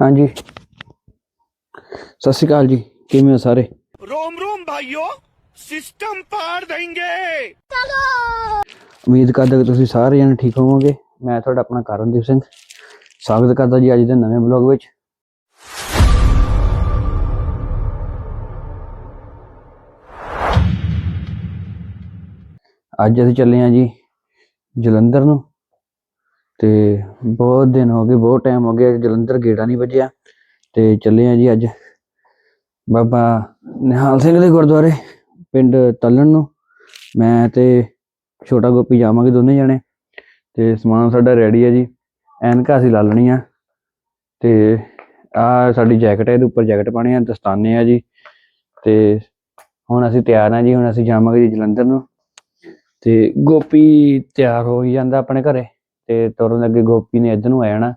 ਹਾਂਜੀ। ਸਤਿ ਸ਼੍ਰੀ ਅਕਾਲ ਜੀ। ਕਿਵੇਂ ਹੋ ਸਾਰੇ? ਰੋਮ ਰੋਮ ਭਾਈਓ ਸਿਸਟਮ ਪਾੜ ਦੇਂਗੇ। ਚਲੋ। ਉਮੀਦ ਕਰਦਾ ਕਿ ਤੁਸੀਂ ਸਾਰੇ ਜਣੇ ਠੀਕ ਹੋਵੋਗੇ। ਮੈਂ ਤੁਹਾਡਾ ਆਪਣਾ ਕਰਨਦੀਪ ਸਿੰਘ। ਸਵਾਗਤ ਕਰਦਾ ਜੀ ਅੱਜ ਦੇ ਨਵੇਂ ਵਲੌਗ ਵਿੱਚ। ਅੱਜ ਅਸੀਂ ਚੱਲੇ ਆ ਜੀ ਜਲੰਧਰ ਨੂੰ। ਤੇ ਬਹੁਤ ਦਿਨ ਹੋ ਗਏ, ਬਹੁਤ ਟਾਈਮ ਹੋ ਗਿਆ ਜਲੰਧਰ ਗੇੜਾ ਨਹੀਂ ਵੱਜਿਆ। ਤੇ ਚੱਲੇ ਆ ਜੀ ਅੱਜ ਬਾਬਾ ਨਿਹਾਲ ਸਿੰਘ ਦੇ ਗੁਰਦੁਆਰੇ, ਪਿੰਡ ਤਲਣ ਨੂੰ। ਮੈਂ ਤੇ ਛੋਟਾ ਗੋਪੀ ਜਾਵਾਂਗੇ ਦੋਨੇ ਜਣੇ। ਤੇ ਸਮਾਨ ਸਾਡਾ ਰੈਡੀ ਹੈ ਜੀ। ਐਨਕਾਂ ਅਸੀਂ ਲਾ ਲੈਣੀਆਂ ਤੇ ਆ ਸਾਡੀ ਜੈਕਟ ਹੈ, ਇਹਦੇ ਉੱਪਰ ਜੈਕਟ ਪਾਣੀ ਆ, ਦਸਤਾਨੇ ਆ ਜੀ। ਤੇ ਹੁਣ ਅਸੀਂ ਤਿਆਰ ਹਾਂ ਜੀ, ਹੁਣ ਅਸੀਂ ਜਾਵਾਂਗੇ ਜੀ ਜਲੰਧਰ ਨੂੰ। ਤੇ ਗੋਪੀ ਤਿਆਰ ਹੋ ਹੀ ਜਾਂਦਾ ਆਪਣੇ ਘਰੇ। ਤੇ ਤੁਰਨ ਅੱਗੇ ਗੋਪੀ ਨੇ ਇੱਧਰ ਨੂੰ ਆ ਜਾਣਾ।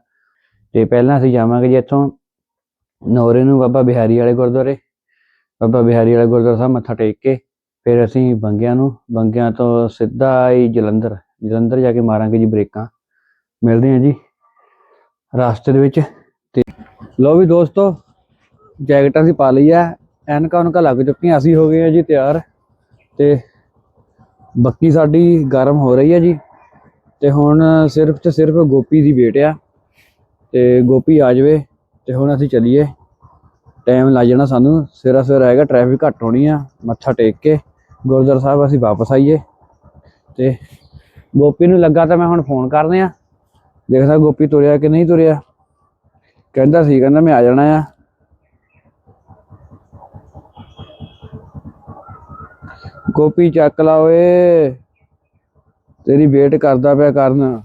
ਤੇ ਪਹਿਲਾਂ ਅਸੀਂ ਜਾਵਾਂਗੇ ਜੀ ਇੱਥੋਂ ਨੌਰੇ ਨੂੰ ਬਾਬਾ ਬਿਹਾਰੀ ਵਾਲੇ ਗੁਰਦੁਆਰੇ। ਬਾਬਾ ਬਿਹਾਰੀ ਵਾਲੇ ਗੁਰਦੁਆਰਾ ਸਾਹਿਬ ਮੱਥਾ ਟੇਕ ਕੇ ਫਿਰ ਅਸੀਂ ਬੰਗਿਆਂ ਨੂੰ। ਬੰਗਿਆਂ ਤੋਂ ਸਿੱਧਾ ਹੀ ਜਲੰਧਰ। ਜਲੰਧਰ ਜਾ ਕੇ ਮਾਰਾਂਗੇ ਜੀ ਬ੍ਰੇਕਾਂ। ਮਿਲਦੇ ਹਾਂ ਜੀ ਰਾਸਤੇ ਦੇ ਵਿੱਚ। ਤੇ ਲੋ ਵੀ ਦੋਸਤੋ, ਜੈਕਟਾਂ ਅਸੀਂ ਪਾ ਲਈ ਆ ਐਨਕਾਂ ਉਨਕਾਂ ਲੱਗ ਚੁੱਕੀਆਂ। ਅਸੀਂ ਹੋ ਗਏ ਆ ਜੀ ਤਿਆਰ। ਤੇ ਬੱਕੀ ਸਾਡੀ ਗਰਮ ਹੋ ਰਹੀ ਹੈ ਜੀ। ਤੇ ਹੁਣ ਸਿਰਫ ਤੇ ਸਿਰਫ ਗੋਪੀ ਦੀ ਵੇਟ ਆ ਤੇ ਗੋਪੀ ਆ ਜਾਵੇ ਤੇ ਹੁਣ ਅਸੀਂ ਚੱਲੀਏ। ਟਾਈਮ ਲੱਗ ਜਾਣਾ ਸਾਨੂੰ। ਸਵੇਰਾ ਸਵੇਰਾ ਆਏਗਾ ਟ੍ਰੈਫਿਕ ਘੱਟ ਹੋਣੀ ਆ, ਮੱਥਾ ਟੇਕ ਕੇ ਗੁਰਦੁਆਰਾ ਸਾਹਿਬ ਅਸੀਂ ਵਾਪਸ ਆਈਏ। ਤੇ ਗੋਪੀ ਨੂੰ ਲੱਗਾ ਤਾਂ ਮੈਂ ਹੁਣ ਫੋਨ ਕਰਨੇ ਆ। ਦੇਖਦਾ ਗੋਪੀ ਤੁਰਿਆ ਕਿ ਨਹੀਂ ਤੁਰਿਆ। ਕਹਿੰਦਾ ਸੀ, ਕਹਿੰਦਾ ਮੈਂ ਆ ਜਾਣਾ ਆ। ਗੋਪੀ ਚੱਕ ਲਾ ਓਏ। ਤੇਰੀ ਵੇਟ ਕਰਦਾ ਪਿਆ ਕਰਨ।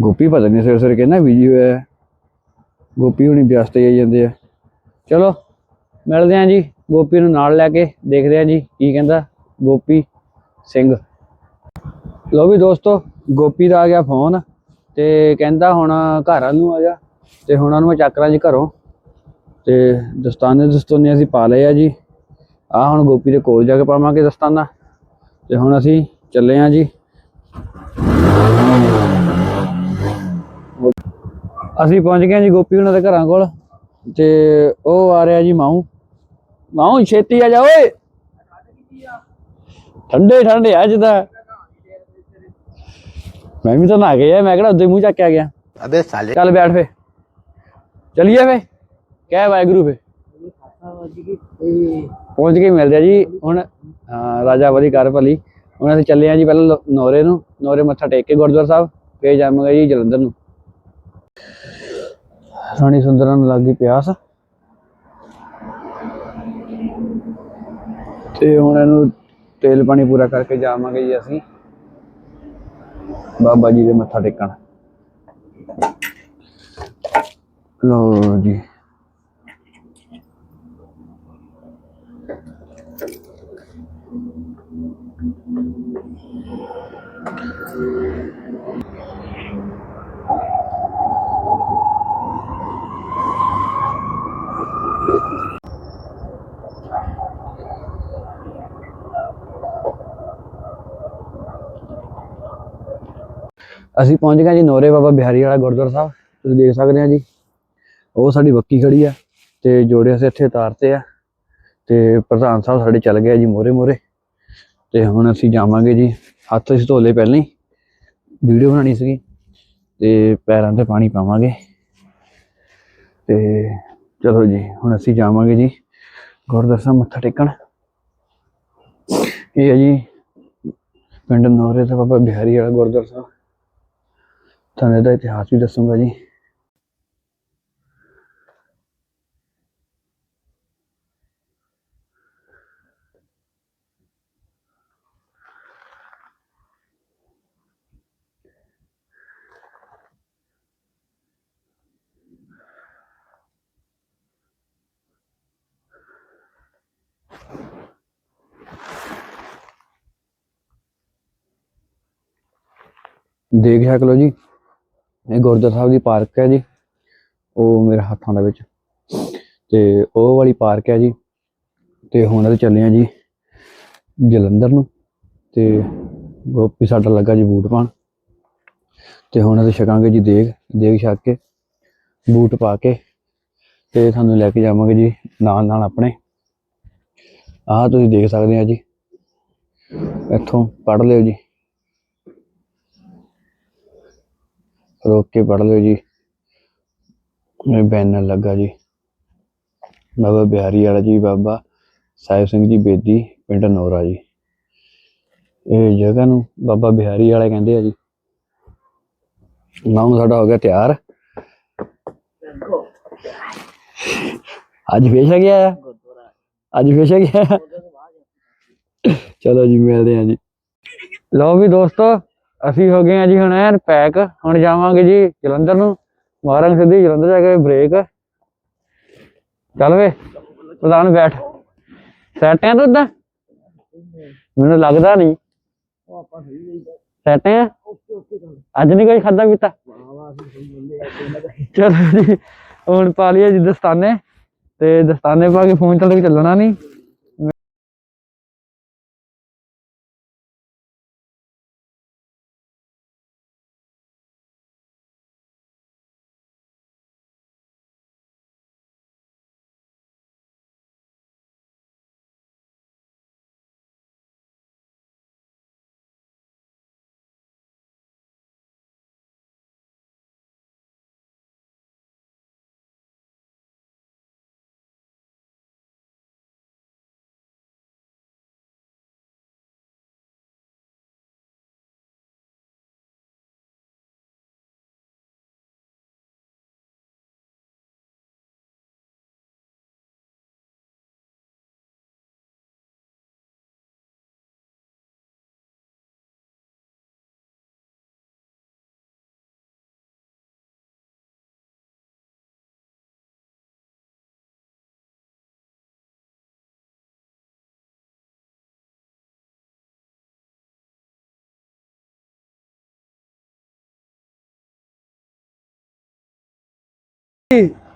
ਗੋਪੀ ਪਤਾ ਨਹੀਂ ਸਿਰ ਸਿਰ ਕਹਿੰਦਾ ਬਿਜ਼ੀ ਹੋਇਆ ਗੋਪੀ ਹੁਣੀ ਵਿਅਸਤ ਹੀ ਆਈ ਜਾਂਦੇ ਆ। ਚਲੋ, ਮਿਲਦੇ ਆਂ ਜੀ, ਗੋਪੀ ਨੂੰ ਨਾਲ ਲੈ ਕੇ ਦੇਖਦੇ ਆਂ ਜੀ, ਕੀ ਕਹਿੰਦਾ ਗੋਪੀ ਸਿੰਘ। ਲੋ ਵੀ ਦੋਸਤੋ, ਗੋਪੀ ਦਾ ਆ ਗਿਆ ਫੋਨ ਤੇ ਕਹਿੰਦਾ ਹੁਣ ਘਰ ਨੂੰ ਆ ਜਾ। ਤੇ ਹੁਣ ਉਹਨੂੰ ਮੈਂ ਚੱਕਰਾਂ ਜੀ ਘਰੋਂ। ਤੇ ਦਸਤਾਨੇ ਦਸਤੋਨੇ ਅਸੀਂ ਪਾ ਲਏ ਆ ਜੀ। ਆ ਹੁਣ ਗੋਪੀ ਦੇ ਕੋਲ ਜਾ ਕੇ ਪਾਵਾਂਗੇ ਦਸਤਾਨਾ। ਤੇ ਹੁਣ ਅਸੀਂ ਚੱਲੇ ਆਂ ਜੀ। ਅਸੀਂ ਪਹੁੰਚ ਗਏ ਜੀ ਗੋਪੀ ਉਹਨਾਂ ਦੇ ਘਰਾਂ ਕੋਲ। ਤੇ ਉਹ ਆ ਰਿਹਾ ਜੀ ਮਾਉ ਮਾਉ ਛੇਤੀ ਆ ਜਾ ਓਏ। ਠੰਡੇ ਠੰਡੇ ਆ ਜਦਾ ਮੈਂ ਵੀ ਤਾਂ ਨਾ ਗਿਆ ਮੈਂ ਕਿਹੜਾ ਉਦੋਂ ਮੂੰਹ ਚੱਕ ਕੇ ਆ ਗਿਆ। ਅਬੇ ਸਾਲੇ। ਚੱਲ ਬੈਠ ਫੇ। ਚਲਿਏ ਫੇ। ਕਹਿ ਵਾਹਿਗੁਰੂ ਫੇ। ਪਹੁੰਚ ਕੇ ਮਿਲਦੇ ਆ ਜੀ। ਹੁਣ ਰਾਜਾ ਵਦੀ ਕਰ ਭਲੀ। ਹੁਣ ਅਸੀਂ ਚੱਲੇ ਆ ਜੀ ਪਹਿਲਾਂ ਨੌਰੇ ਨੂੰ। ਨੌਰੇ ਮੱਥਾ ਟੇਕ ਕੇ ਗੁਰਦੁਆਰਾ ਸਾਹਿਬ ਫੇਰ ਜਾਵਾਂਗੇ ਜੀ ਜਲੰਧਰ ਨੂੰ। ਰਾਣੀ ਸੁੰਦਰਾਂ ਨੂੰ ਲੱਗੀ ਪਿਆਸ। ਤੇ ਹੁਣ ਇਹਨੂੰ ਤੇਲ ਪਾਣੀ ਪੂਰਾ ਕਰਕੇ ਜਾਵਾਂਗੇ ਜੀ ਅਸੀਂ। ਬਾਬਾ ਜੀ ਦੇ ਮੱਥਾ ਟੇਕਣ। ਲੋ ਜੀ। ਅਸੀਂ ਪਹੁੰਚ ਗਏ ਜੀ ਨੋਰੇ ਬਾਬਾ ਬਿਹਾਰੀ ਵਾਲਾ ਗੁਰਦੁਆਰਾ ਸਾਹਿਬ। ਤੁਸੀਂ ਦੇਖ ਸਕਦੇ ਆ ਜੀ, ਉਹ ਸਾਡੀ ਬੱਕੀ ਖੜੀ ਆ ਤੇ ਜੋੜੇ ਅਸੀਂ ਇੱਥੇ ਉਤਾਰਤੇ ਆ ਤੇ ਪ੍ਰਧਾਨ ਸਾਹਿਬ ਸਾਡੇ ਚੱਲ ਗਏ ਜੀ ਮੋਰੇ ਮੋਰੇ ਤੇ ਹੁਣ ਅਸੀਂ ਜਾਵਾਂਗੇ ਜੀ। ਹੱਥ ਅਸੀਂ ਧੋਲੇ ਪਹਿਲਾਂ ਹੀ। ਵੀਡੀਓ ਬਣਾਣੀ ਸੀਗੀ ਤੇ ਪੈਰਾਂ ਤੇ ਪਾਣੀ ਪਾਵਾਂਗੇ। ਤੇ ਚਲੋ ਜੀ, ਹੁਣ ਅਸੀਂ ਜਾਵਾਂਗੇ ਜੀ ਗੁਰਦੁਆਰਾ ਸਾਹਿਬ ਮੱਥਾ ਟੇਕਣ। ਇਹ ਹੈ ਜੀ ਪਿੰਡ ਨੌਰੇ ਦਾ ਬਾਬਾ ਬਿਹਾਰੀ ਵਾਲਾ ਗੁਰਦੁਆਰਾ ਸਾਹਿਬ। ਤੁਹਾਨੂੰ ਇਹਦਾ ਇਤਿਹਾਸ ਵੀ ਦੱਸੂਗਾ ਜੀ। ਦੇਖ ਦੇਖਿਆ ਲਓ ਜੀ। ਇਹ ਗੁਰਦੁਆਰਾ ਸਾਹਿਬ ਦੀ ਪਾਰਕ ਹੈ ਜੀ। ਉਹ ਮੇਰੇ ਹੱਥਾਂ ਦੇ ਵਿੱਚ। ਤੇ ਉਹ ਵਾਲੀ ਪਾਰਕ ਹੈ ਜੀ। ਤੇ ਹੁਣ ਅਸੀਂ ਚੱਲੇ ਆ ਜੀ ਜਲੰਧਰ ਨੂੰ। ਤੇ ਗੋਪੀ ਸਾਡਾ ਲੱਗਾ ਜੀ ਬੂਟ ਪਾਣ ਤੇ ਹੁਣ ਅਸੀਂ ਛਕਾਂਗੇ ਜੀ ਦੇਗ ਦੇਗ ਛਕ ਕੇ, ਬੂਟ ਪਾ ਕੇ। ਤੇ ਤੁਹਾਨੂੰ ਲੈ ਕੇ ਜਾਵਾਂਗੇ ਜੀ ਨਾਲ ਨਾਲ ਆਪਣੇ। ਆਹ ਤੁਸੀਂ ਦੇਖ ਸਕਦੇ ਆ ਜੀ। ਇੱਥੋਂ ਪੜ੍ਹ ਲਿਓ ਜੀ। ਰੋਕ ਕੇ ਪੜ ਲਿਓ ਜੀ। ਇਹ ਬੈਨਰ ਲੱਗਾ ਜੀ। ਬਾਬਾ ਬਿਹਾਰੀ ਵਾਲਾ ਜੀ, ਬਾਬਾ ਸਾਹਿਬ ਸਿੰਘ ਜੀ ਬੇਦੀ, ਪਿੰਡ ਨੋਰਾ ਜੀ। ਇਹ ਜਗ੍ਹਾ ਨੂੰ ਬਾਬਾ ਬਿਹਾਰੀ ਵਾਲੇ ਕਹਿੰਦੇ ਆ ਜੀ। ਨਾਮ ਸਾਡਾ ਹੋ ਗਿਆ ਤਿਆਰ। ਅੱਜ ਫੇਸ਼ ਗਿਆ ਆ? ਅੱਜ ਫੇਸ਼ ਗਿਆ ਚਲੋ ਜੀ, ਮਿਲਦੇ ਆ ਜੀ। ਲਓ ਵੀ ਦੋਸਤੋ। ਅਸੀਂ ਹੋ ਗਏ ਆ ਜੀ ਹੁਣ ਐਨ ਪੈਕ, ਹੁਣ ਜਾਵਾਂਗੇ ਜੀ ਜਲੰਧਰ ਨੂੰ। ਮਾਰਾਂਗੇ ਸਿੱਧੀ ਜਲੰਧਰ ਜਾ ਕੇ ਬ੍ਰੇਕ ਚੱਲ ਵੇ, ਪ੍ਰਧਾਨ ਬੈਠ। ਸੈਟ ਆ ਦੁੱਧ ਮੈਨੂੰ ਲੱਗਦਾ ਨਹੀਂ। ਸੈਟ ਆ? ਅੱਜ ਨਹੀਂ ਕੋਈ ਖਾਦਾ ਪੀਤਾ? ਚਲੋ ਜੀ, ਹੁਣ ਪਾ ਲਿਆ ਜੀ ਦਸਤਾਨੇ। ਤੇ ਦਸਤਾਨੇ ਪਾ ਕੇ ਫੋਨ ਚੱਲ ਕੇ ਚੱਲਣਾ ਨਹੀਂ।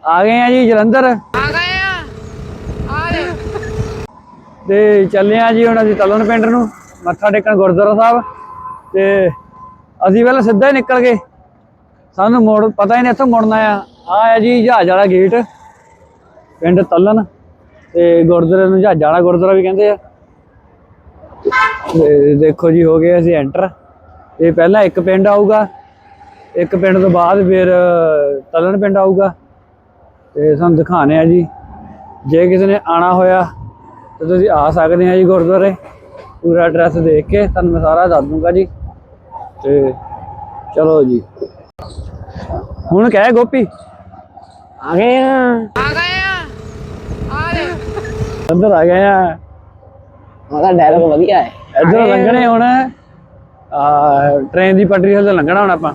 ਆ ਗਏ ਆ ਜੀ ਜਲੰਧਰ। ਆ ਗਏ ਆ। ਆ ਤੇ ਚੱਲੇ ਆ ਜੀ ਹੁਣ ਅਸੀਂ ਤਲਣ ਪਿੰਡ ਨੂੰ ਮੱਥਾ ਟੇਕਣ ਗੁਰਦੁਆਰਾ ਸਾਹਿਬ। ਤੇ ਅਸੀਂ ਪਹਿਲਾਂ ਸਿੱਧਾ ਹੀ ਨਿਕਲ ਗਏ। ਸਾਨੂੰ ਮੋੜ ਪਤਾ ਹੀ ਨਹੀਂ ਇੱਥੋਂ ਮੁੜਨਾ ਆ। ਆ ਹੈ ਜੀ ਜਹਾਜ਼ ਵਾਲਾ ਗੇਟ ਪਿੰਡ ਤਲਣ ਤੇ ਗੁਰਦੁਆਰੇ ਨੂੰ ਜਹਾਜ਼ ਵਾਲਾ ਗੁਰਦੁਆਰਾ ਵੀ ਕਹਿੰਦੇ ਆ। ਤੇ ਦੇਖੋ ਜੀ ਹੋ ਗਏ ਅਸੀਂ ਐਂਟਰ ਇਹ ਪਹਿਲਾਂ ਇੱਕ ਪਿੰਡ ਆਊਗਾ। ਇੱਕ ਪਿੰਡ ਤੋਂ ਬਾਅਦ ਫਿਰ ਤਲਣ ਪਿੰਡ ਆਊਗਾ। ਤੇ ਸਾਨੂੰ ਦਿਖਾਣੇ ਆ ਜੀ। ਜੇ ਕਿਸੇ ਨੇ ਆਣਾ ਹੋਇਆ ਤਾਂ ਤੁਸੀਂ ਆ ਸਕਦੇ ਆ ਜੀ ਗੁਰਦੁਆਰੇ। ਪੂਰਾ ਐਡਰੈਸ ਦੇਖ ਕੇ ਤੁਹਾਨੂੰ ਮੈਂ ਸਾਰਾ ਦੱਸ ਦੂੰਗਾ ਜੀ। ਤੇ ਚਲੋ ਜੀ। ਹੁਣ ਕਹਿ ਗੋਪੀ। ਆ ਗਏ ਆ। ਆ ਗਏ ਆ। ਅੰਦਰ ਆ ਗਏ ਆ। ਉਹਦਾ ਡਾਇਲੌਗ ਵਧੀਆ ਹੈ। ਇੱਧਰੋਂ ਲੰਘਣੇ ਹੁਣ। ਆ ਟ੍ਰੇਨ ਦੀ ਪਟੜੀ ਤੋਂ ਲੰਘਣਾ ਹੁਣ ਆਪਾਂ।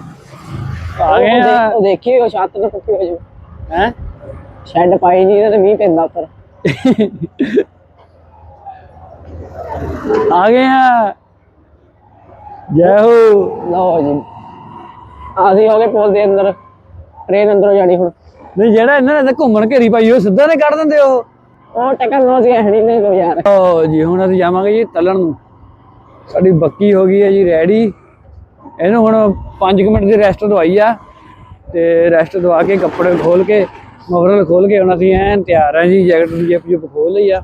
ਆ ਗਏ ਆ। ਉਹ ਦੇਖੀ ਉਹ ਛੱਤ ਤੇ ਟੁੱਟੀ ਹੋ ਜੂ ਹੈ? ਸ਼ੈੱਡ ਪਾਈ ਨਹੀਂ ਤੇ ਮੀਂਹ ਪੈਂਦਾ ਉੱਪਰ। ਆ ਗਏ ਆ। ਜੈ ਹੋ। ਲਓ ਜੀ। ਅਸੀਂ ਹੋ ਗਏ ਪੁਲ ਦੇ ਅੰਦਰ। ਟ੍ਰੇਨ ਅੰਦਰੋਂ ਜਾਣੀ ਹੁਣ। ਨਹੀਂ ਜਿਹੜਾ ਇਹਨਾਂ ਨੇ ਤਾਂ ਘੁੰਮਣ ਘੇਰੀ ਪਾਈ ਉਹ ਸਿੱਧਾ ਨੇ ਕੱਢ ਦਿੰਦੇ ਉਹ। ਉਹ ਟੈਕਨੋਲੋਜੀ ਹੈ ਨਹੀਂ ਨਹੀਂ ਕੋਈ ਯਾਰ। ਓ ਜੀ ਹੁਣ ਅਸੀਂ ਜਾਵਾਂਗੇ ਜੀ ਤਲਣ ਨੂੰ। ਸਾਡੀ ਬੱਕੀ ਹੋ ਗਈ ਹੈ ਜੀ ਰੈਡੀ। ਇਹਨੂੰ ਹੁਣ 5 ਮਿੰਟ ਦੀ ਰੈਸਟ ਦਵਾਈ ਆ। ਤੇ ਰੈਸਟ ਦਵਾ ਕੇ ਕੱਪੜੇ ਖੋਲ ਕੇ ਮੋਬਰਲ ਖੋਲ ਕੇ ਹੁਣ ਅਸੀਂ ਐਨ ਤਿਆਰ ਆ ਜੀ ਜੈਕਟ ਦੀ ਜੇਬ ਜੁਬ ਖੋਲ ਲਈ ਆ।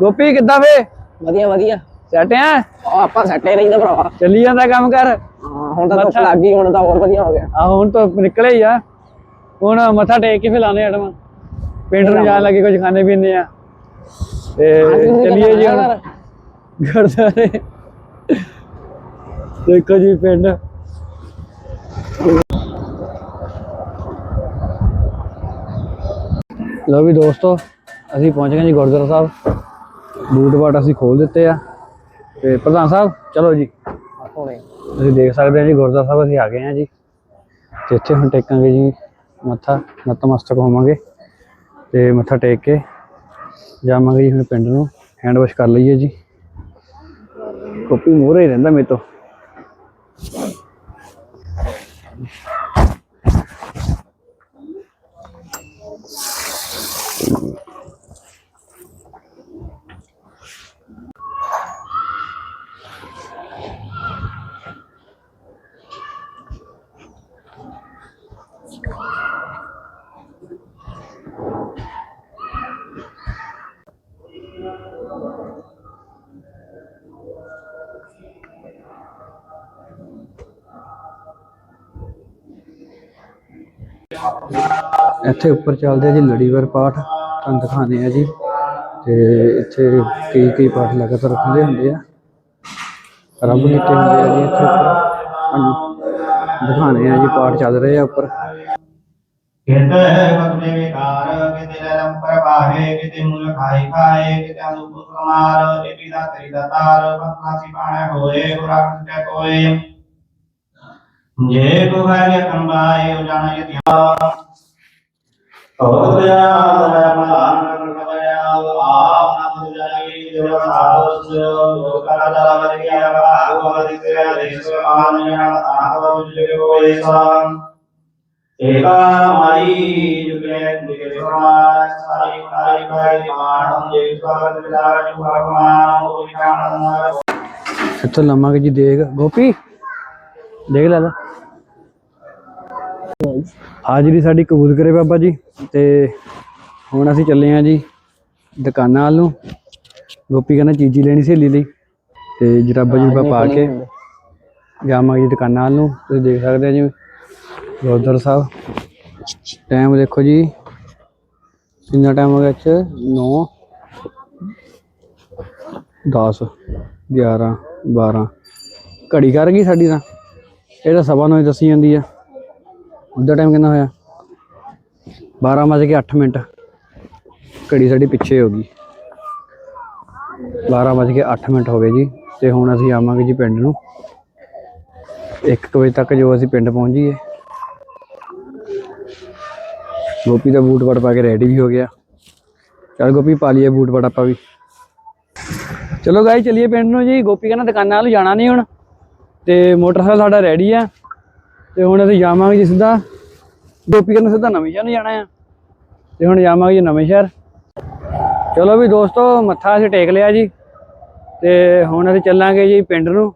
ਗੋਪੀ ਕਿੱਦਾਂ ਵੇ ਵਧੀਆ ਵਧੀਆ। ਸੈਟ ਆ? ਆਪਾਂ ਸੱਟੇ ਰਹਿੰਦੇ ਭਰਾਵਾ। ਚੱਲੀ ਜਾਂਦਾ ਕੰਮ ਕਰ? ਹੁਣ ਤਾਂ ਧੁੱਪ ਲੱਗ ਗਈ ਹੁਣ ਤਾਂ ਹੋਰ ਵਧੀਆ ਹੋ ਗਿਆ। ਆ ਹੁਣ ਤਾਂ ਨਿਕਲੇ ਹੀ ਆ। ਹੁਣ ਮੱਥਾ ਟੇਕ ਕੇ ਫਿਰ ਲਾਣੇ ਅੜਵਾ ਪਿੰਡ ਨੂੰ ਜਾਣ ਲੱਗੇ ਕੁਝ ਖਾਣੇ ਪੀਣੇ ਆ। ਤੇ ਚੱਲੀਏ ਜੀ ਹੁਣ। ਗੁਰਦੁਆਰੇ। ਦੇਖੋ ਜੀ ਪਿੰਡ। ਲਓ ਵੀ ਦੋਸਤੋ, ਅਸੀਂ ਪਹੁੰਚ ਗਏ ਜੀ ਗੁਰਦੁਆਰਾ ਸਾਹਿਬ। ਬੂਟ ਬਾਟ ਅਸੀਂ ਖੋਲ ਦਿੱਤੇ ਆ। ਤੇ ਪ੍ਰਧਾਨ ਸਾਹਿਬ, ਚਲੋ ਜੀ। ਹੁਣੇ ਤੁਸੀਂ ਦੇਖ ਸਕਦੇ ਹੋ ਜੀ, ਗੁਰਦੁਆਰਾ ਸਾਹਿਬ ਅਸੀਂ ਆ ਗਏ ਹਾਂ ਜੀ। ਤੇ ਇੱਥੇ ਹੁਣ ਟੇਕਾਂਗੇ ਜੀ, ਮੱਥਾ, ਨਤਮਸਤਕ ਹੋਵਾਂਗੇ। ਤੇ ਮੱਥਾ ਟੇਕ ਕੇ ਜਾਵਾਂਗੇ ਜੀ ਹੁਣ ਪਿੰਡ ਨੂੰ। ਹੈਂਡ ਵਾਸ਼ ਕਰ ਲਈਏ ਜੀ। ਕੋਪੀ ਮੋਰੇ ਹੀ ਰਹਿੰਦਾ ਮੇਰੇ ਤੋਂ। ਇੱਥੇ ਉੱਪਰ ਚੱਲਦੇ ਆ ਜੀ ਲੜੀਵਾਰ ਪਾਠ, ਤੁਹਾਨੂੰ ਦਿਖਾਣੇ ਆ ਜੀ। ਤੇ ਇੱਥੇ ਕਈ ਕਈ ਪਾਠ ਲਗਾਤਾਰ ਖੁੱਲੇ ਹੁੰਦੇ ਆ। ਆਰੰਭ ਕੀਤੇ ਹੁੰਦੇ ਆ ਜੀ, ਇੱਥੇ ਤੁਹਾਨੂੰ ਦਿਖਾਣੇ ਆ ਜੀ ਪਾਠ ਚੱਲ ਰਹੇ ਆ ਉੱਪਰ। ਕਿਤੇ ਬਖਨੇ ਵਿਕਾਰ ਕਿਤੇ ਲਰਮ ਪ੍ਰਵਾਹੇ ਕਿਤੇ ਮੂਲ ਖਾਈ ਖਾਏ ਕਿਤੇ ਅਨੁਪ ਕੁਮਾਰ ਤੇ ਪਿਤਾ ਤੇਰੀ ਦਾਤਾਰ ਪਤਨਾ ਸਿਪਾਣਾ ਹੋਏ ਗੁਰਾਂ ਤੇ ਕੋਏ ਜੇ ਕੋ ਹੈ ਕੰਬਾਏ ਉਜਾਨ ਯਤਿਆ ਇੱਥੋਂ ਲਵਾਂਗੇ ਜੀ ਦੇਖ ਗੋਪੀ ਦੇਖ ਲੈ ਲਾ। ਹਾਜ਼ਰੀ ਸਾਡੀ ਕਬੂਲ ਕਰੇ ਬਾਬਾ ਜੀ ਤੇ ਹੁਣ ਅਸੀਂ ਚੱਲੇ ਆਂ ਜੀ ਦੁਕਾਨਾਂ ਵੱਲ ਨੂੰ। ਗੋਪੀ ਕਹਿੰਦਾ ਚੀਜ਼ੀ ਲੈਣੀ ਸਹੇਲੀ ਲਈ ਤੇ ਜਰਾਬਾ ਜੁਰਾਬਾ ਪਾ ਕੇ ਜਾਵਾਂਗੇ ਜੀ ਦੁਕਾਨਾਂ ਵੱਲ ਨੂੰ। ਤੁਸੀਂ ਦੇਖ ਸਕਦੇ ਹੋ ਜੀ ਗੁਰਦੁਆਰਾ ਸਾਹਿਬ। ਟਾਈਮ ਦੇਖੋ ਜੀ ਕਿੰਨਾ ਟਾਈਮ ਹੋ ਗਿਆ ਚ 9 10 11 12 ਘੜੀ ਕਰ ਗਈ ਸਾਡੀ ਤਾਂ। ਇਹ ਤਾਂ ਸਵਾ ਨੂੰ ਹੀ ਦੱਸੀ ਜਾਂਦੀ ਆ। ਉਹਦਾ ਟਾਈਮ ਕਿੰਨਾ ਹੋਇਆ? 12 ਵਜੇ ਕੇ 8 ਮਿੰਟ। ਘੜੀ ਸਾਡੀ ਪਿੱਛੇ ਹੋ ਗਈ। 12 ਵਜੇ ਕੇ 8 ਮਿੰਟ ਹੋ ਗਏ ਜੀ, ਤੇ ਹੁਣ ਅਸੀਂ ਆਵਾਂਗੇ ਜੀ ਪਿੰਡ ਨੂੰ। 1 ਵਜੇ ਤੱਕ ਜੋ ਅਸੀਂ ਪਿੰਡ ਪਹੁੰਚ ਜਾਈਏ ਗੋਪੀ ਦਾ ਬੂਟ ਵੜ ਪਾ ਕੇ ਰੈਡੀ ਵੀ ਹੋ ਗਿਆ। ਚਲ ਗੋਪੀ, ਪਾ ਲਈਏ ਬੂਟ ਵੜ ਆਪਾਂ ਵੀ। ਚਲੋ ਗਾਈ ਚਲਿਏ ਪਿੰਡ ਨੂੰ ਜੀ। ਗੋਪੀ ਕਹਿੰਦਾ ਦੁਕਾਨਾਂ ਵੱਲ ਜਾਣਾ ਨਹੀਂ ਹੁਣ। ਤੇ ਮੋਟਰਸਾਈਕਲ ਸਾਡਾ ਰੈਡੀ ਆ। ਤੇ ਹੁਣ ਅਸੀਂ ਜਾਵਾਂਗੇ ਜੀ ਸਿੱਧਾ, ਗੋਪੀ ਕਹਿੰਦਾ ਸਿੱਧਾ ਨਵੇਂ ਸ਼ਹਿਰ ਨੂੰ ਜਾਣਾ ਆ। ਤੇ ਹੁਣ ਜਾਵਾਂਗੇ ਜੀ ਨਵੇਂ ਸ਼ਹਿਰ। ਚਲੋ ਵੀ ਦੋਸਤੋ, ਮੱਥਾ ਅਸੀਂ ਟੇਕ ਲਿਆ ਜੀ। ਤੇ ਹੁਣ ਅਸੀਂ ਚੱਲਾਂਗੇ ਜੀ ਪਿੰਡ ਨੂੰ।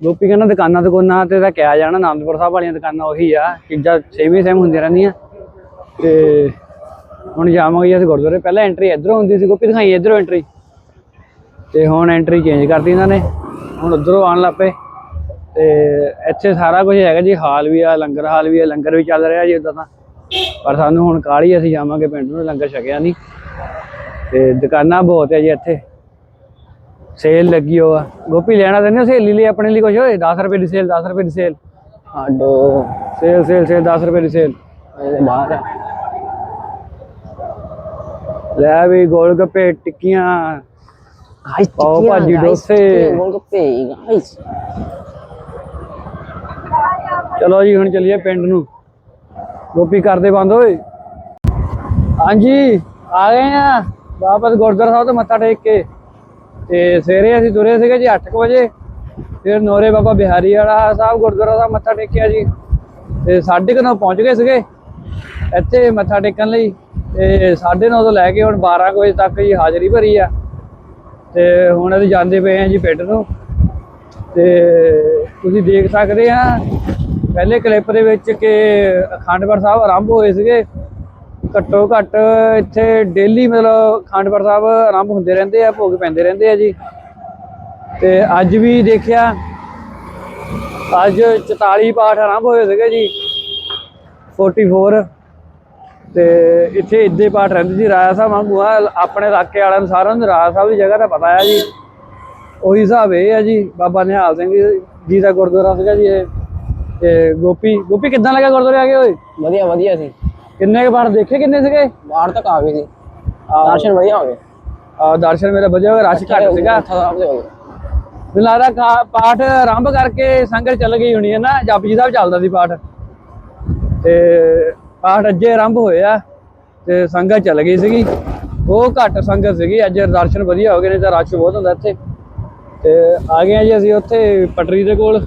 ਗੋਪੀ ਕਹਿੰਦਾ ਦੁਕਾਨਾਂ ਦੁਕਾਨਾਂ ਤੇ ਤਾਂ ਕਿਹਾ ਜਾਣਾ ਆਨੰਦਪੁਰ ਸਾਹਿਬ ਵਾਲੀਆਂ ਦੁਕਾਨਾਂ ਉਹੀ ਆ, ਚੀਜ਼ਾਂ ਸੇਮ ਹੀ ਸੇਮ ਹੁੰਦੀਆਂ ਰਹਿੰਦੀਆਂ। ਤੇ ਹੁਣ ਜਾਵਾਂਗੇ ਜੀ ਅਸੀਂ ਗੁਰਦੁਆਰੇ, ਪਹਿਲਾਂ ਐਂਟਰੀ ਇਧਰੋਂ ਹੁੰਦੀ ਸੀ, ਗੋਪੀ ਦਿਖਾਈ ਇਧਰੋਂ ਐਂਟਰੀ ਤੇ ਹੁਣ ਐਂਟਰੀ ਚੇਂਜ ਕਰਤੀ ਇਹਨਾਂ ਨੇ। ਹੁਣ ਉਧਰੋਂ ਆਉਣ ਲੱਪੇ ਤੇ ਇੱਥੇ ਸਾਰਾ ਕੁਝ ਹੈਗਾ ਜੀ ਹਾਲ ਵੀ ਆ ਲੰਗਰ ਹਾਲ ਵੀ ਆ ਲੰਗਰ ਵੀ ਚੱਲ ਰਿਹਾ ਜੀ ਉਦਾਂ ਤਾਂ। ਪਰ ਸਾਨੂੰ ਹੁਣ ਕਾਹਲੀ ਅਸੀਂ ਜਾਵਾਂਗੇ ਪਿੰਡ ਨੂੰ ਲੰਗਰ ਛਕਿਆ ਨਹੀਂ। ਤੇ ਦੁਕਾਨਾਂ ਬਹੁਤ ਹੈ ਜੀ ਇੱਥੇ। ਸੇਲ ਲੱਗੀ ਹੋ ਆ ਗੋਪੀ ਲੈਣਾ ਤੇ ਨਹੀਂ ਸਹੇਲੀ ਲਈ ਆਪਣੇ ਲਈ ਕੁਝ ਓਏ 10 ਰੁਪਏ ਦੀ ਸੇਲ 10 ਰੁਪਏ ਦੀ ਸੇਲ। ਆਡੋ। ਸੇਲ ਸੇਲ ਸੇਲ 10 ਰੁਪਏ ਦੀ ਸੇਲ। ਇਹਦੇ ਬਾਹਰ ਆ। ਲੈ ਵੀ ਗੋਲ ਗੱਪੇ ਟਿੱਕੀਆਂ ਗਾਇਸ ਪਾਓ ਭਾਜੀ, ਡੋਸੇ। ਗੋਲਗੱਪੇ ਗਾਇਸ ਚਲੋ ਜੀ, ਹੁਣ ਚੱਲੀਏ ਪਿੰਡ ਨੂੰ। ਗੋਪੀ ਕਰਦੇ ਬੰਦ ਓਏ ਹਾਂਜੀ, ਆ ਗਏ ਆ। ਵਾਪਸ ਗੁਰਦੁਆਰਾ ਸਾਹਿਬ ਤੋਂ ਮੱਥਾ ਟੇਕ ਕੇ। ਤੇ ਸਵੇਰੇ ਅਸੀਂ ਤੁਰੇ ਸੀਗੇ ਜੀ 8 ਵਜੇ। ਫਿਰ ਨੋਰੇ ਬਾਬਾ ਬਿਹਾਰੀ ਵਾਲਾ ਸਾਹਿਬ ਗੁਰਦੁਆਰਾ ਸਾਹਿਬ ਮੱਥਾ ਟੇਕਿਆ ਜੀ। ਤੇ 9:30 ਪਹੁੰਚ ਗਏ ਸੀਗੇ। ਇੱਥੇ ਮੱਥਾ ਟੇਕਣ ਲਈ। ਤੇ 9:30 ਤੋਂ ਲੈ ਕੇ ਹੁਣ 12 ਕੁ ਵਜੇ ਤੱਕ ਜੀ ਹਾਜ਼ਰੀ ਭਰੀ ਆ। ਤੇ ਹੁਣ ਅਸੀਂ ਜਾਂਦੇ ਪਏ ਆ ਜੀ ਪਿੰਡ ਨੂੰ। ਤੇ ਤੁਸੀਂ ਦੇਖ ਸਕਦੇ ਆ ਪਹਿਲੇ ਕਲਿੱਪ ਦੇ ਵਿੱਚ ਕਿ ਅਖੰਡਪੁਰ ਸਾਹਿਬ ਆਰੰਭ ਹੋਏ ਸੀਗੇ। ਘੱਟੋ ਘੱਟ ਇੱਥੇ ਡੇਲੀ ਮਤਲਬ ਅਖੰਡਪੁਰ ਸਾਹਿਬ ਆਰੰਭ ਹੁੰਦੇ ਰਹਿੰਦੇ ਆ, ਭੋਗ ਪੈਂਦੇ ਰਹਿੰਦੇ ਆ ਜੀ। ਤੇ ਅੱਜ ਵੀ ਦੇਖਿਆ, ਅੱਜ 44 ਪਾਠ ਆਰੰਭ ਹੋਏ ਸੀਗੇ ਜੀ। 44 ਤੇ ਇੱਥੇ ਇੱਦੇ ਪਾਠ ਰਹਿੰਦੇ ਜੀ, ਰਾਜਾ ਸਾਹਿਬ ਵਾਂਗੂ ਆ, ਆਪਣੇ ਇਲਾਕੇ ਵਾਲਿਆਂ ਨੂੰ ਸਾਰਿਆਂ ਨੂੰ ਰਾਜਾ ਸਾਹਿਬ ਦੀ ਜਗ੍ਹਾ ਦਾ ਪਤਾ ਆ ਜੀ। ਉਹੀ ਹਿਸਾਬ ਇਹ ਆ ਜੀ, ਬਾਬਾ ਨਿਹਾਲ ਸਿੰਘ ਜੀ ਦਾ ਗੁਰਦੁਆਰਾ ਸੀਗਾ ਜੀ ਇਹ। ਤੇ ਗੋਪੀ ਗੋਪੀ ਕਿੱਦਾਂ ਲੱਗਾ ਗੁਰਦੁਆਰੇ ਆ ਕੇ ਓਏ? ਵਧੀਆ ਵਧੀਆ ਸੀ। ਕਿੰਨੇ ਬਾਰ ਦੇਖੇ ਕਿੰਨੇ ਸੀਗੇ? ਬਾਹਰ ਤੱਕ ਆ ਗਏ ਸੀ। ਦਰਸ਼ਨ ਵਧੀਆ ਹੋ ਗਏ। ਆਹ, ਦਰਸ਼ਨ ਮੇਰਾ ਵਧੀਆ ਹੋ ਗਿਆ ਰਸ਼ ਘੱਟ ਸੀਗਾ। ਕਾ- ਪਾਠ ਆਰੰਭ ਕਰਕੇ ਸੰਗਤ ਚੱਲ ਗਈ ਹੋਣੀ ਹੈ ਨਾ ਜਪਜੀ ਸਾਹਿਬ ਚੱਲਦਾ ਸੀ ਪਾਠ। ਤੇ ਪਾਠ ਅੱਜੇ ਆਰੰਭ ਹੋਇਆ ਤੇ ਸੰਗਤ ਚੱਲ ਗਈ ਸੀਗੀ। ਉਹ ਘੱਟ ਸੰਗਤ ਸੀਗੀ ਅੱਜ ਦਰਸ਼ਨ ਵਧੀਆ ਹੋ ਗਏ ਨਹੀਂ ਤਾਂ ਰਸ਼ ਬਹੁਤ ਹੁੰਦਾ ਇੱਥੇ। ਤੇ ਆ ਗਏ ਆ ਜੀ ਅਸੀਂ ਉੱਥੇ ਪਟਰੀ ਦੇ ਕੋਲ।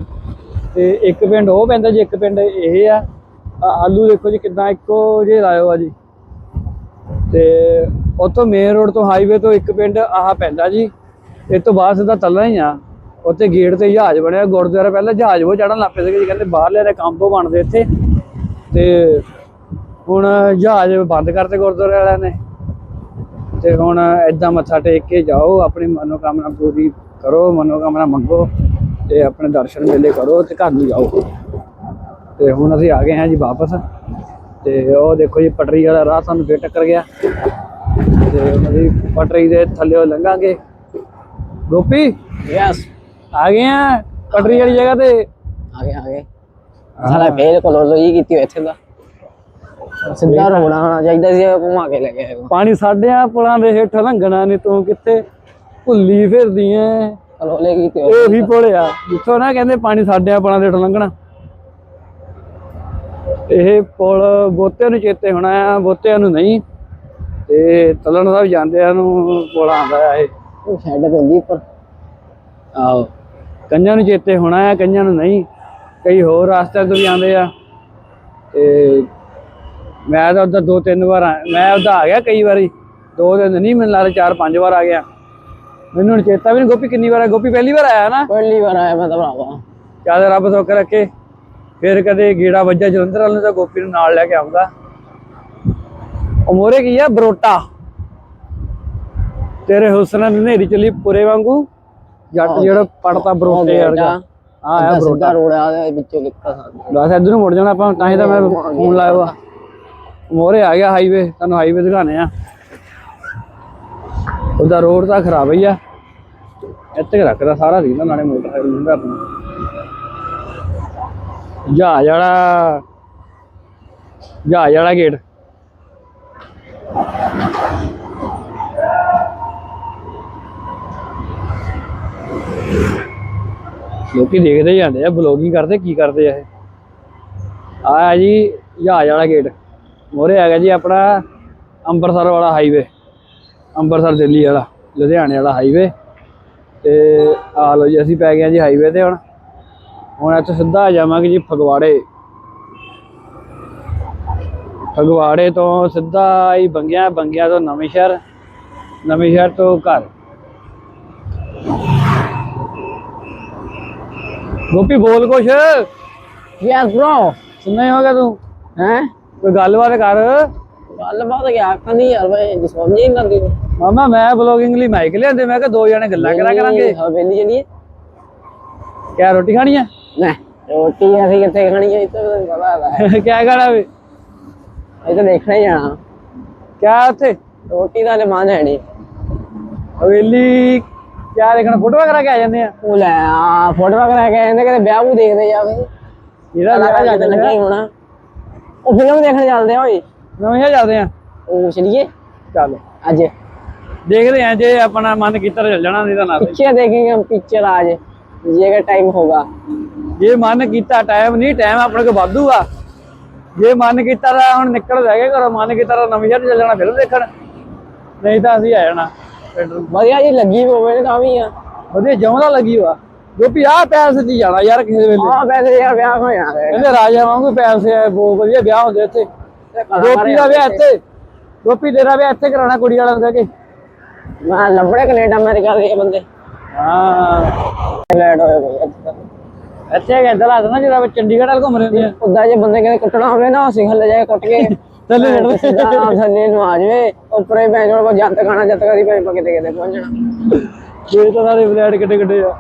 ਤੇ ਇੱਕ ਪਿੰਡ, ਉਹ ਪੈਂਦਾ ਜੀ, ਇੱਕ ਪਿੰਡ ਇਹ ਆ। ਆਲੂ ਦੇਖੋ ਜੀ ਕਿਦਾਂ ਇੱਕੋ ਜੇ ਲਾਇਓ ਆ ਜੀ। ਤੇ ਉੱਥੋਂ ਮੇਨ ਰੋਡ ਤੋਂ ਹਾਈਵੇ ਤੋਂ ਇੱਕ ਪਿੰਡ ਆਹ ਪੈਂਦਾ ਜੀ। ਇਹ ਤੋਂ ਬਾਅਦ ਸਿੱਧਾ ਤੱਲਣਾ ਹੀ ਆ। ਉੱਥੇ ਗੇਟ ਤੇ ਜਹਾਜ਼ ਬਣਿਆ, ਗੁਰਦੁਆਰਾ ਪਹਿਲਾਂ ਜਹਾਜ਼ ਉਹ ਚੜਨ ਲੱਗ ਪਏ ਸੀਗੇ ਜੀ, ਕਹਿੰਦੇ ਬਾਹਰਲੇ ਦੇ ਕੰਮ ਤੋਂ ਬਣਦੇ ਇੱਥੇ। ਤੇ ਹੁਣ ਜਹਾਜ਼ ਬੰਦ ਕਰਤੇ ਗੁਰਦੁਆਰੇ ਵਾਲਿਆਂ ਨੇ। ਤੇ ਹੁਣ ਏਦਾਂ ਮੱਥਾ ਟੇਕ ਕੇ ਜਾਓ, ਆਪਣੀ ਮਨੋਕਾਮਨਾ ਪੂਰੀ ਕਰੋ, ਮਨੋਕਾਮਨਾ ਮੰਗੋ। ਤੇ ਆਪਣੇ ਦਰਸ਼ਨ ਮੇਲੇ ਕਰੋ ਤੇ ਘਰ ਨੂੰ ਜਾਓ। ਤੇ ਹੁਣ ਅਸੀਂ ਆ ਗਏ ਹਾਂ ਜੀ ਵਾਪਸ। ਤੇ ਉਹ ਦੇਖੋ ਜੀ ਪਟਰੀ ਵਾਲਾ ਰਾਹ ਸਾਨੂੰ ਫੇਰ ਟੱਕਰ ਗਿਆ। ਤੇ ਉਹਨਾਂ ਦੀ ਪਟਰੀ ਦੇ ਥੱਲੇ ਲੰਘਾਂਗੇ। ਗੋਪੀ? ਯਸ ਆ ਗਏ ਆ ਪਟਰੀ ਵਾਲੀ ਜਗ੍ਹਾ ਤੇ। ਆ ਗਏ ਆ ਗਏ। ਸਾਲਾ ਫੇਰ ਕੋਲੋਜੀ ਕੀਤੀ ਹੋਈ ਇੱਥੇ ਦਾ ਸਿੱਧਾ ਰੋਣਾ ਹੋਣਾ ਚਾਹੀਦਾ ਸੀ ਘੁਮਾ ਕੇ ਲੈ ਗਿਆ ਪਾਣੀ ਸਾਡਿਆਂ ਪੁਲਾਂ ਦੇ ਹੇਠ ਲੰਘਣਾ ਨਹੀਂ ਤੂੰ ਕਿੱਥੇ। ਭੁੱਲੀ ਫਿਰਦੀ ਐ। ਉਹੀ। ਆ। ਜਿੱਥੋਂ ਨਾ ਕਹਿੰਦੇ ਪਾਣੀ ਸਾਡਿਆਂ ਪੁਲਾਂ ਦੇ ਹੇਠ ਲੰਘਣਾ। ਇਹ ਪੁਲ ਬੋਤਿਆਂ ਨੂੰ ਚੇਤੇ ਹੋਣਾ ਆ ਬੋਤਿਆਂ ਨੂੰ ਨਹੀਂ। ਤੇ ਤਲਣ ਸਾਹਿਬ ਜਾਂਦਿਆਂ ਨੂੰ ਪੁਲ ਆਉਂਦਾ ਆ ਇਹ। ਉਹ ਸ਼ੈਡ ਤੇ ਹੁੰਦੀ ਉੱਪਰ। ਆਹੋ। ਕੰਨਾਂ ਨੂੰ ਚੇਤੇ ਹੋਣਾ ਆ ਕੰਨਾਂ ਨੂੰ ਨਹੀਂ। ਕਈ ਹੋਰ ਰਾਸਤੇ ਤੋਂ ਵੀ ਆਉਂਦੇ ਆ। ਤੇ ਮੈਂ ਤਾਂ ਉਧਰ ਦੋ ਤਿੰਨ ਵਾਰ ਮੈਂ ਉਧਰ ਆ ਗਿਆ ਕਈ ਵਾਰੀ। ਦੋ ਦਿਨ ਨਹੀਂ ਮੈਨੂੰ ਲੱਗਦਾ ਚਾਰ ਪੰਜ ਵਾਰ ਆ ਗਿਆ। ਮੈਨੂੰ ਹੁਣ ਚੇਤਾ ਵੀ ਨਹੀਂ ਗੋਪੀ ਕਿੰਨੀ ਵਾਰ ਆ ਗੋਪੀ ਪਹਿਲੀ ਵਾਰ ਆਇਆ ਨਾ? ਪਹਿਲੀ ਵਾਰ ਆਇਆ ਮੈਂ ਤਾਂ ਭਰਾਵਾ। ਚੱਲ ਰੱਬ ਸੁੱਖ ਰੱਖੇ। ਫਿਰ ਕਦੇ ਗੇੜਾ ਵੱਜਾ ਜਲੰਧਰ ਵਾਲੇ ਤਾਂ ਗੋਪੀ ਨੂੰ ਨਾਲ ਲੈ ਕੇ ਆਉਂਗਾ ਉਹ ਮੋਰੇ ਕੀ ਆ? ਬਰੋਟਾ। ਤੇਰੇ ਹੁਸਨ ਦੀ ਨੇਰੀ ਚੱਲੀ ਪੁਰੇ ਵਾਂਗੂ। ਜੱਟ ਜਿਹੜਾ ਪੜਤਾ ਬਰੋਟੇ ਵਰਗਾ। ਆ ਆ ਬਰੋਟਾ। ਰੋਡ ਆ ਵਿੱਚੋਂ ਨਿਕਲ ਸਕਦਾ ਬਸ ਇੱਧਰ ਨੂੰ ਮੁੜ ਜਾਣਾ ਆਪਾਂ ਤਾਂ ਹੀ ਤਾਂ ਮੈਂ ਫੋਨ ਲਾਇਆ ਵਾ। ਮੋਰੇ ਆ ਗਿਆ ਹਾਈਵੇ ਤੁਹਾਨੂੰ ਹਾਈਵੇ ਦਿਖਾਣੇ ਆ ਉਹਦਾ ਰੋਡ ਤਾਂ ਖਰਾਬ ਹੀ ਆ। ਇੱਥੇ ਰੱਖਦਾ ਸਾਰਾ ਦੀ ਨਾਲੇ ਮੋਟਰਸਾਈਕਲ ਹੁੰਦਾ ਆਪਣਾ। ਜਹਾਜ਼ ਵਾਲਾ ਜਹਾਜ਼ ਵਾਲਾ ਗੇਟ। ਲੋਕੀ ਦੇਖਦੇ ਹੀ ਜਾਂਦੇ ਆ ਬਲੌਗਿੰਗ ਕਰਦੇ, ਕੀ ਕਰਦੇ ਆ ਇਹ। ਆ ਜੀ ਜਹਾਜ਼ ਵਾਲਾ ਗੇਟ। ਮੋਰੇ ਹੈਗਾ ਜੀ ਆਪਣਾ ਅੰਮ੍ਰਿਤਸਰ ਵਾਲਾ ਹਾਈਵੇ ਅੰਮ੍ਰਿਤਸਰ ਦਿੱਲੀ ਵਾਲਾ ਲੁਧਿਆਣੇ ਵਾਲਾ ਹਾਈਵੇ ਤੇ ਆ ਲੋ ਜੀ ਅਸੀਂ ਪੈ ਗਏ ਜੀ ਹਾਈਵੇ ਤੇ ਹੁਣ। ਹੁਣ ਇੱਥੇ ਸਿੱਧਾ ਆ ਜਾਵਾਂਗੇ ਜੀ ਫਗਵਾੜੇ। ਫਗਵਾੜੇ ਤੋਂ ਸਿੱਧਾ ਹੀ ਬੰਗਿਆ ਬੰਗਿਆ ਤੋਂ ਨਵੇਂ ਸ਼ਹਿਰ ਨਵੇਂ ਸ਼ਹਿਰ ਤੋਂ ਘਰ। ਗੋਪੀ ਬੋਲ ਕੁਛ। ਯਸ ਬ్రో ਸੁਣਨਾ ਹੀ ਹੋਗਾ ਤੂੰ? ਹੈ? ਕੋਈ ਗੱਲਬਾਤ ਕਰ। ਗੱਲ ਬਾਤ ਕਿਆ ਆਖਣੀ ਯਾਰ ਭਾਈ ਸਮਝ ਨਹੀਂ ਲੱਗਦੀ ਮਾਮਾ ਮੈਂ ਬਲੌਗਿੰਗ ਲਈ ਮਾਈਕ ਲਿਆਂਦੇ ਮੈਂ ਕਿਹਾ ਦੋ ਜਣੇ ਗੱਲਾਂ ਕਰਾ ਕਰਾਂਗੇ। ਹਵੇਲੀ ਚਲੀਏ ਕਿਆ ਰੋਟੀ ਖਾਣੀ ਆ ਨਾ ਰੋਟੀ ਅਸੀਂ ਕਿੱਥੇ ਖਾਣੀ ਹੈ ਇਹ ਤਾਂ ਹੈ ਕਿਆ ਖਾਣਾ ਵੇ? ਇਹ ਤਾਂ ਦੇਖਣਾ ਹੀ ਜਾਣਾ ਕਿਆ ਉੱਥੇ? ਰੋਟੀ ਦਾ ਲਮਾਨ ਹੈ ਨਹੀਂ ਹਵੇਲੀ ਕਿਆ ਦੇਖਣਾ ਫੋਟੋ ਕਰਾ ਕੇ ਆ ਜਾਂਦੇ ਆ? ਉਹ ਲੈ ਆ ਫੋਟੋ ਵਗੈਰਾ ਕੇ ਕਹਿੰਦੇ ਕਿ ਵਿਆਹ ਉਹ ਦੇਖਦੇ ਜਾਵੇ ਇਹਦਾ ਲਗਾ ਜਦ ਚੱਲ ਲੱਗੇ ਹੀ ਹੋਣਾ। ਉਹ ਫਿਲਮ ਦੇਖਣ ਚੱਲਦੇ ਆ ਓਏ। ਨਵੇਂ ਚੱਲਦੇ ਆ ਉਹ ਚਲੀਏ। ਚੱਲ। ਅੱਜ। ਦੇਖਦੇ ਆ ਜੇ ਆਪਣਾ ਮਨ ਕੀਤਾ ਤਾਂ ਚੱਲ ਜਾਣਾ ਨਹੀਂ ਤਾਂ ਨਾ ਸਹੀ। पिक्चर देखेंगे हम पिक्चर आज ये का टाइम होगा ਜੇ ਮਨ ਕੀਤਾ ਟਾਈਮ ਨਹੀਂ ਟਾਈਮ ਆਪਣੇ ਕੋਲ ਵਾਧੂ ਆ ਜੇ ਮਨ ਕੀਤਾ ਤਾਂ ਹੁਣ ਨਿਕਲ ਜਾਏਗਾ ਘਰੋਂ ਮਨ ਕੀਤਾ ਤਾਂ ਨਵੇਂ ਸ਼ਹਿਰ ਚੱਲ ਜਾਣਾ ਫਿਲਮ ਦੇਖਣ ਨਹੀਂ ਤਾਂ ਅਸੀਂ ਆ ਜਾਣਾ ਪਿੰਡ ਨੂੰ बढ़िया जी लगी वो मेरे काम ही है ਵਧੀਆ ਜਮਦਾ ਲੱਗੀ ਵਾ ਗੋਪੀ ਆ ਪੈਸੇ ਦੀ ਜਾਣਾ ਯਾਰ ਕਿਸੇ ਵੇਲੇ हाँ पैसे यार ब्याह हो जाना है ਕਹਿੰਦੇ ਰਾਜਾ ਵਾਂਗੂ ਪੈਸੇ ਆ ਬਹੁਤ ਵਧੀਆ ਵਿਆਹ ਹੁੰਦੇ ਇੱਥੇ ਗੋਪੀ ਦਾ ਵਿਆਹ ਇੱਥੇ ਗੋਪੀ ਤੇਰਾ ਵਿਆਹ ਇੱਥੇ ਕਰਾਉਣਾ ਕੁੜੀ ਵਾਲਾ ਹੁੰਦਾ ਕਿ ਮੈਂ ਲੱਭੜੇ ਕੈਨੇਡਾ ਅਮਰੀਕਾ ਦੇ ਬੰਦੇ। ਹਾਂ। ਲੈਟ ਹੋਏ ਬੰਦੇ ਇੱਥੇ ਕਿ ਇੱਧਰ ਆ ਨਾ ਜਿਹੜਾ ਚੰਡੀਗੜ੍ਹ ਵਾਲ ਘੁੰਮ ਰਹੇ। ਨੇ ਉਦਾਂ ਜੇ ਬੰਦੇ ਕਹਿੰਦੇ ਕੁੱਟਣਾ ਹੋਵੇ ਨਾ ਅਸੀਂ ਹੱਲੇ ਜਾ ਕੇ ਕੁੱਟ ਕੇ ਥੱਲੇ ਲੜ ਥੱਲੇ ਨੂੰ ਆ ਜਵੇ ਉੱਪਰੇ ਭੈਣ ਕੋਲ ਜੰਤ ਖਾਣਾ ਜੱਤ ਕਰੀ ਭੈਣ ਪਾ ਕਿਤੇ ਕਿਤੇ ਪਹੁੰਚਣਾ ਮੇਰੇ ਤਾਂ ਸਾਰੇ ਫਲੈਟ ਕਿੱਡੇ ਕਿੱਡੇ ਆ।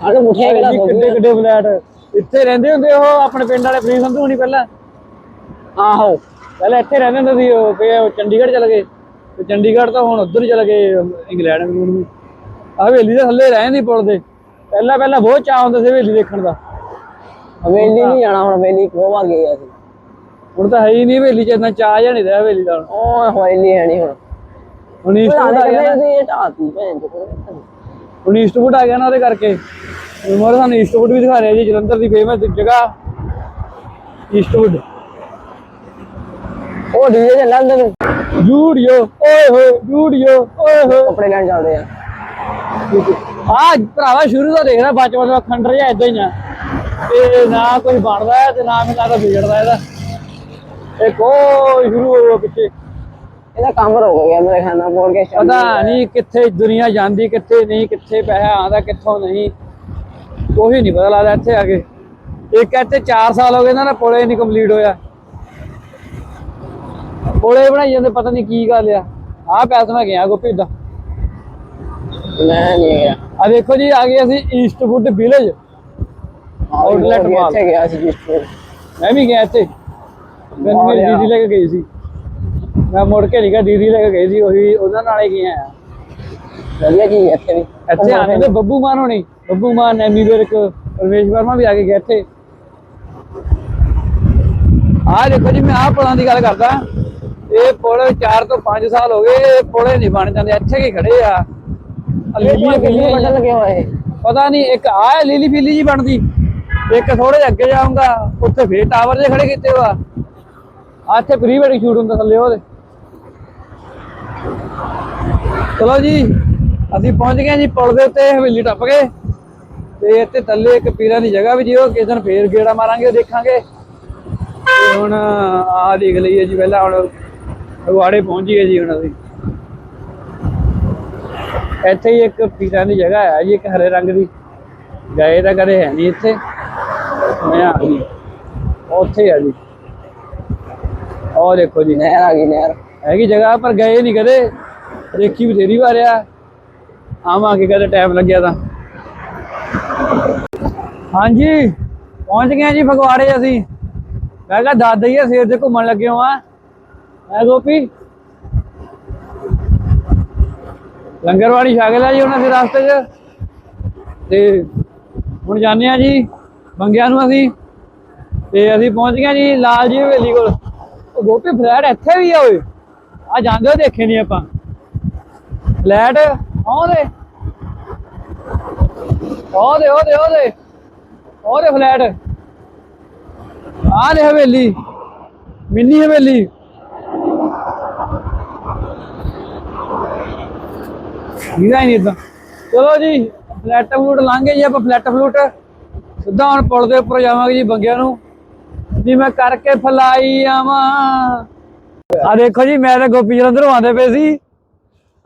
ਸਾਡੇ ਮੁੱਠੇ ਕਿਹੜਾ ਕਿੱਡੇ ਕਿੱਡੇ ਫਲੈਟ ਇੱਥੇ ਰਹਿੰਦੇ ਹੁੰਦੇ ਉਹ ਆਪਣੇ ਪਿੰਡ ਵਾਲੇ ਫਰੀ ਸੰਧੂ ਨਹੀਂ ਪਹਿਲਾਂ? ਆਹੋ। ਪਹਿਲਾਂ ਇੱਥੇ ਰਹਿੰਦੇ ਹੁੰਦੇ ਸੀ ਉਹ ਚੰਡੀਗੜ੍ਹ ਚਲੇ ਗਏ। ਤੇ ਚੰਡੀਗੜ੍ਹ ਤਾਂ ਹੁਣ ਉਧਰ ਚਲੇ ਗਏ ਇੰਗਲੈਂਡ ਇੰਗਲੂਡ ਨੂੰ ਹਵੇਲੀ ਦੇ ਥੱਲੇ ਰਹਿ ਨਹੀਂ ਪੁਲ ਪਹਿਲਾਂ ਪਹਿਲਾਂ ਬਹੁਤ ਚਾਹ ਹੁੰਦਾ ਸੀ ਹਵੇਲੀ ਦੇਖਣ ਦਾ। ਹਵੇਲੀ ਨਹੀਂ ਜਾਣਾ ਹੁਣ ਹਵੇਲੀ ਖੋਵਾ ਗਏ ਅਸੀਂ। ਹੁਣ ਤਾਂ ਹੈ ਹੀ ਨਹੀਂ ਹਵੇਲੀ ਚ ਚਾਹ ਜਾਂ ਨਹੀਂ ਹਵੇਲੀ ਦਾ। ਉਹ ਹਵੇਲੀ ਹੈ ਨਹੀਂ ਹੁਣ। ਹੁਣ ਈਸਟਵੁੱਡ ਆ ਆ ਗਿਆ ਨਾ ਉਹਦੇ ਕਰਕੇ। ਮੋਰ ਸਾਨੂੰ ਈਸਟਵੁੱਡ ਵੀ ਦਿਖਾ ਰਿਹਾ ਜੀ ਜਲੰਧਰ ਦੀ ਫੇਮਸ ਜਗ੍ਹਾ। ਈਸਟਵੁੱਡ ਉਹ ਡੀਜੇ ਚੱਲਦਾ ਨੂੰ ਜੂੜੀਓ ਓਏ ਹੋਏ ਜੂੜੀਓ ਓਏ ਹੋਏ। ਕੱਪੜੇ ਲੈਣ ਚੱਲਦੇ ਆ। ਆ ਭਰਾਵਾ ਸ਼ੁਰੂ ਤੋਂ ਦੇਖਦਾ ਬਚਪਨ ਦਾ ਖੰਡਰ ਜਿਹਾ ਇਦਾਂ ਹੀ ਆ। ਤੇ ਨਾ ਕੋਈ ਬਣਦਾ ਹੈ ਤੇ ਨਾ ਮੈਨੂੰ ਲੱਗਦਾ ਵਿਗੜਦਾ ਇਹਦਾ। ਇਹ ਕੋਈ ਸ਼ੁਰੂ ਹੋਇਆ ਪਿੱਛੇ। ਇਹਦਾ ਕੰਮ ਰੁਕ ਗਿਆ ਮੇਰੇ ਨਾਲ ਬੋਲ ਕੇ ਪਤਾ ਨਹੀਂ ਕਿੱਥੇ ਦੁਨੀਆ ਜਾਂਦੀ ਕਿੱਥੇ ਨਹੀਂ ਕਿੱਥੇ ਪੈਸਾ ਆਉਂਦਾ ਕਿੱਥੋਂ ਨਹੀਂ। ਕੋਈ ਨਹੀਂ ਪਤਾ ਲੱਗਦਾ ਇੱਥੇ ਆ ਕੇ। ਇੱਕ ਇੱਥੇ 4 ਸਾਲ ਹੋ ਗਏ ਇਹਨਾਂ ਦਾ ਪੁਲੇ ਨਹੀਂ ਕੰਪਲੀਟ ਹੋਇਆ। ਪੁਲੇ ਬਣਾਈ ਜਾਂਦੇ ਪਤਾ ਨਹੀਂ ਕੀ ਗੱਲ ਆ। ਆਹ ਪੈਸਾ ਮੈਂ ਗਿਆ ਗੋਪੀ ਦਾ। ਮੈਂ ਨਹੀਂ ਗਿਆ। ਆ ਦੇਖੋ ਜੀ ਆ ਗਏ ਅਸੀਂ ਈਸਟਵੁੱਡ ਵਿਲੇਜ ਆਊਟਲੈਟ mall। ਇੱਥੇ ਗਿਆ ਸੀ ਮੈਂ ਵੀ ਗਿਆ ਇੱਥੇ। ਮੈਨੂੰ ਮੇਰੀ ਦੀਦੀ ਲੈ ਕੇ ਗਈ ਸੀ। ਮੈਂ ਮੁੜ ਕੇ ਨਹੀਂ ਗਿਆ ਦੀਦੀ ਲੈ ਕੇ ਗਈ ਸੀ ਉਹੀ ਉਹਨਾਂ ਨਾਲ ਹੀ ਗਿਆ। ਆ ਵਧੀਆ ਹੈ ਇੱਥੇ ਵੀ? ਇੱਥੇ ਆਨੇ ਤੇ ਬੱਬੂ ਮਾਨ ਹੋਣੀ। ਬੱਬੂ ਮਾਨ ਐਮੀ ਵਿਰਕ ਰਮੇਸ਼ ਵਰਮਾ ਵੀ ਆ ਕੇ ਗਏ ਇੱਥੇ। ਆਹ ਦੇਖੋ ਜੀ ਮੈਂ ਆਹ ਪੁਲਾਂ ਦੀ ਗੱਲ ਕਰਦਾ। ਇਹ ਪੁਲ 4 ਤੋਂ 5 ਸਾਲ ਹੋ ਗਏ ਇਹ ਪੁਲੇ ਨਹੀਂ ਬਣ ਜਾਂਦੇ ਇੱਥੇ ਕੀ ਖੜੇ ਆ? ਕਿੰਨੇ ਫਿਲੀਆਂ ਬਟਨ ਲੱਗੇ ਹੋਏ ਪਤਾ ਨਹੀਂ ਇੱਕ ਆ ਹੈ ਲੀਲੀ ਫੀਲੀ ਜੀ ਬਣਦੀ ਇੱਕ ਥੋੜੇ ਜਿਹੇ ਅੱਗੇ ਜਾਊਂਗਾ ਉੱਥੇ ਫੇਰ ਟਾਵਰ ਜੇ ਖੜੇ ਕੀਤੇ ਵਾ ਆ। ਇੱਥੇ ਪ੍ਰੀ ਵੈਡਿੰਗ ਸ਼ੂਟ ਹੁੰਦਾ ਥੱਲੇ ਉਹਦੇ। ਚਲੋ ਜੀ ਅਸੀਂ ਪਹੁੰਚ ਗਏ ਜੀ ਪੁਲ ਦੇ ਉੱਤੇ ਹਵੇਲੀ ਟੱਪ ਗਏ ਤੇ ਇੱਥੇ ਥੱਲੇ ਇੱਕ ਪੀਰਾਂ ਦੀ ਜਗ੍ਹਾ ਵੀ ਜੀ ਉਹ ਕਿਸੇ ਦਿਨ ਫੇਰ ਗੇੜਾ ਮਾਰਾਂਗੇ ਦੇਖਾਂਗੇ। ਤੇ ਹੁਣ ਆ ਦੇਖ ਲਈਏ ਜੀ ਪਹਿਲਾਂ ਹੁਣ ਫਗਵਾੜੇ ਪਹੁੰਚ ਗਏ ਜੀ ਹੁਣ ਅਸੀਂ ਇੱਥੇ ਹੀ ਇੱਕ ਪੀਰਾਂ ਦੀ ਜਗ੍ਹਾ ਹੈ ਜੀ ਇੱਕ ਹਰੇ ਰੰਗ ਦੀ। ਗਏ ਤਾਂ ਕਦੇ ਹੈ ਨਹੀਂ ਇੱਥੇ। ਮੈਂ ਆ ਗਈ। ਉੱਥੇ ਆ ਜੀ। ਉਹ ਦੇਖੋ ਜੀ। ਨਹਿਰ ਆ ਗਈ ਨਹਿਰ। ਹੈਗੀ ਜਗ੍ਹਾ ਪਰ ਗਏ ਨਹੀਂ ਕਦੇ। ਦੇਖੀ ਬਥੇਰੀ ਵਾਰ ਆ। ਆਵਾਂਗੇ ਕਦੇ ਟਾਈਮ ਲੱਗਿਆ ਤਾਂ। ਹਾਂਜੀ ਪਹੁੰਚ ਗਏ ਜੀ ਫਗਵਾੜੇ ਅਸੀਂ। ਮੈਂ ਕਿਹਾ ਦੱਸ ਦਈਏ ਸਵੇਰ ਦੇ ਘੁੰਮਣ ਲੱਗੇ ਹਾਂ ਮੈਂ ਗੋਪੀ? ਲੰਗਰਵਾੜੀ ਛਕ ਲਿਆ ਜੀ ਉਹਨਾਂ ਦੇ ਰਸਤੇ 'ਚ। ਤੇ ਹੁਣ ਜਾਂਦੇ ਆ ਜੀ ਬੰਗਿਆਂ ਨੂੰ ਅਸੀਂ। ਤੇ ਅਸੀਂ ਪਹੁੰਚ ਗਏ ਜੀ ਲਾਲ ਜੀ ਹਵੇਲੀ ਕੋਲ। ਉਹ ਗੋਪੀ, ਫਲੈਟ ਇੱਥੇ ਵੀ ਆ ਓਏ। ਆ ਜਾਂਦੇ ਹੋ ਦੇਖੇ ਨਹੀਂ ਆਪਾਂ। ਫਲੈਟ, ਆਉਂਦੇ। ਉਹਦੇ ਉਹਦੇ ਉਹਦੇ ਉਹਦੇ ਫਲੈਟ। ਆਹ ਦੇ ਹਵੇਲੀ। ਮਿੰਨੀ ਹਵੇਲੀ। ਵੀਰਾ ਹੀ ਨਹੀਂ ਇਦਾਂ ਚਲੋ ਜੀ ਫਲੈਟ ਫਲੂਟ ਲਾਂਗੇ ਜੀ ਆਪਾਂ ਫਲੈਟ ਫਲੂਟ ਸਿੱਧਾ ਹੁਣ ਪੁਲ ਦੇ ਉੱਪਰ ਜਾਵਾਂਗੇ ਜੀ ਬੰਗਿਆਂ ਨੂੰ। ਜੀ ਮੈਂ ਕਰਕੇ ਫਲਾਈ ਆਵਾਂ। ਆ ਦੇਖੋ ਜੀ ਮੈਂ ਤੇ ਗੋਪੀ ਜਲੰਧਰੋਂ ਆਉਂਦੇ ਪਏ ਸੀ।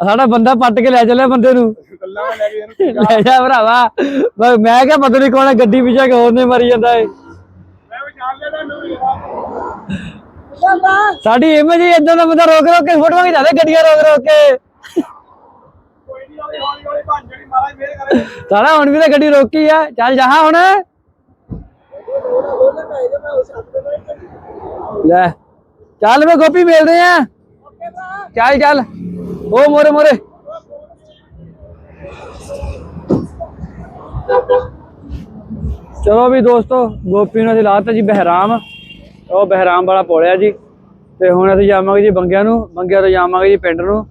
ਸਾਡਾ ਬੰਦਾ ਪੱਟ ਕੇ ਲੈ ਚੱਲਿਆ ਬੰਦੇ ਨੂੰ। ਲੈ ਜਾ ਭਰਾਵਾ। ਮੈਂ ਕਿਹਾ ਪਤਾ ਨਹੀਂ ਕੌਣ ਹੈ, ਗੱਡੀ ਪਿੱਛੇ ਕੌਣ ਨੇ ਮਰੀ ਜਾਂਦਾ ਏ। ਸਾਡੀ ਇਮੇਜ ਹੀ ਇਦਾਂ ਦਾ ਬੰਦਾ ਰੋਕ ਰੋਕ ਕੇ ਫੋਟੋਆਂ ਖਿਚਾਦੇ ਗੱਡੀਆਂ ਰੋਕ ਰੋਕ ਕੇ। ਸਾਡਾ ਹੁਣ ਵੀ ਤਾਂ ਗੱਡੀ ਰੋਕੀ ਆ। ਚੱਲ ਜਾ ਹੁਣ। ਲੈ, ਚੱਲ ਵੇ ਗੋਪੀ ਮਿਲਦੇ ਆ। ਚੱਲ ਚੱਲ। ਉਹ ਮੋਰੇ ਮੋਰੇ। ਚਲੋ ਵੀ ਦੋਸਤੋ, ਗੋਪੀ ਨੂੰ ਅਸੀਂ ਲਾਤਾ ਜੀ ਬਹਿਰਾਮ। ਉਹ ਬਹਿਰਾਮ ਵਾਲਾ ਪੋਲਿਆ ਜੀ। ਤੇ ਹੁਣ ਅਸੀਂ ਜਾਵਾਂਗੇ ਜੀ ਬੰਗਿਆਂ ਨੂੰ। ਬੰਗਿਆਂ ਤੋਂ ਜਾਵਾਂਗੇ ਜੀ ਪਿੰਡ ਨੂੰ।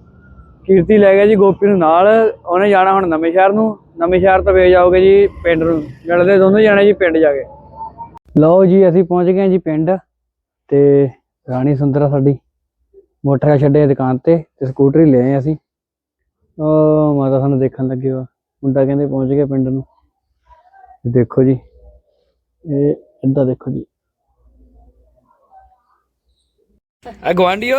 ਕੀਰਤੀ ਲੈ ਗਿਆ ਜੀ ਗੋਪੀ ਨੂੰ ਨਾਲ। ਉਹਨੇ ਜਾਣਾ ਹੁਣ ਨਵੇਂ ਸ਼ਹਿਰ ਨੂੰ। ਨਵੇਂ ਸ਼ਹਿਰ ਤੋਂ ਵੇ ਜਾਓਗੇ ਜੀ, ਪਿੰਡ ਨੂੰ ਮਿਲਦੇ ਦੋਨੋਂ ਜਾਣੇ ਜੀ ਪਿੰਡ ਜਾ ਕੇ। ਲਓ ਜੀ, ਅਸੀਂ ਪਹੁੰਚ ਗਏ ਜੀ ਪਿੰਡ ਤੇ ਰਾਣੀ ਸੁੰਦਰਾ ਸਾਡੀ ਮੋਟਰ ਛੱਡੇ ਦੁਕਾਨ ਤੇ ਤੇ ਸਕੂਟਰੀ ਲੈ ਆਏ ਅਸੀਂ। ਉਹ ਮਾਤਾ ਸਾਨੂੰ ਦੇਖਣ ਲੱਗੇ ਵਾ। ਮੁੰਡਾ ਕਹਿੰਦੇ ਪਹੁੰਚ ਗਿਆ ਪਿੰਡ ਨੂੰ। ਦੇਖੋ ਜੀ, ਇਹ ਇੱਦਾਂ ਦੇਖੋ ਜੀ। ਆ ਗਵਾਂਡੀਓ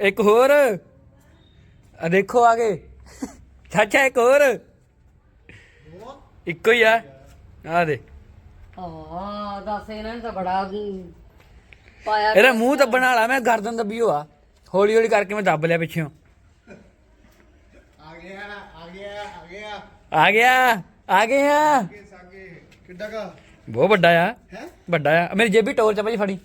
ਇੱਕ ਹੋਰ। ਆ ਦੇਖੋ ਆਗੇ ਚਾਚਾ, ਇੱਕ ਹੋਰ। ਇੱਕੋ ਹੀ ਆ। ਆ ਦੇ ਹਾਂ ਦੱਸ ਇਹਨਾਂ ਨੇ ਤਾਂ ਬੜਾ ਅਮ, ਪਾਇਆ ਇਹਦਾ ਮੂੰਹ ਦੱਬਣ ਵਾਲਾ ਮੈਂ ਗਰਦਨ ਦੱਬੀ ਹੋਆ। ਹੌਲੀ ਹੌਲੀ ਕਰਕੇ ਮੈਂ ਦੱਬ ਲਿਆ ਪਿੱਛੋਂ। ਆ ਗਿਆ ਆ ਗਿਆ ਆ ਗਿਆ ਆ। ਗਿਆ ਆ ਗਿਆ ਕਿੱਡਾ ਕਾ? ਬਹੁਤ ਵੱਡਾ ਆ। ਵੱਡਾ ਆ। ਮੇਰੀ ਜੇਬੀ ਟੋਰ ਚ ਭਾਜੀ ਫੜੀ।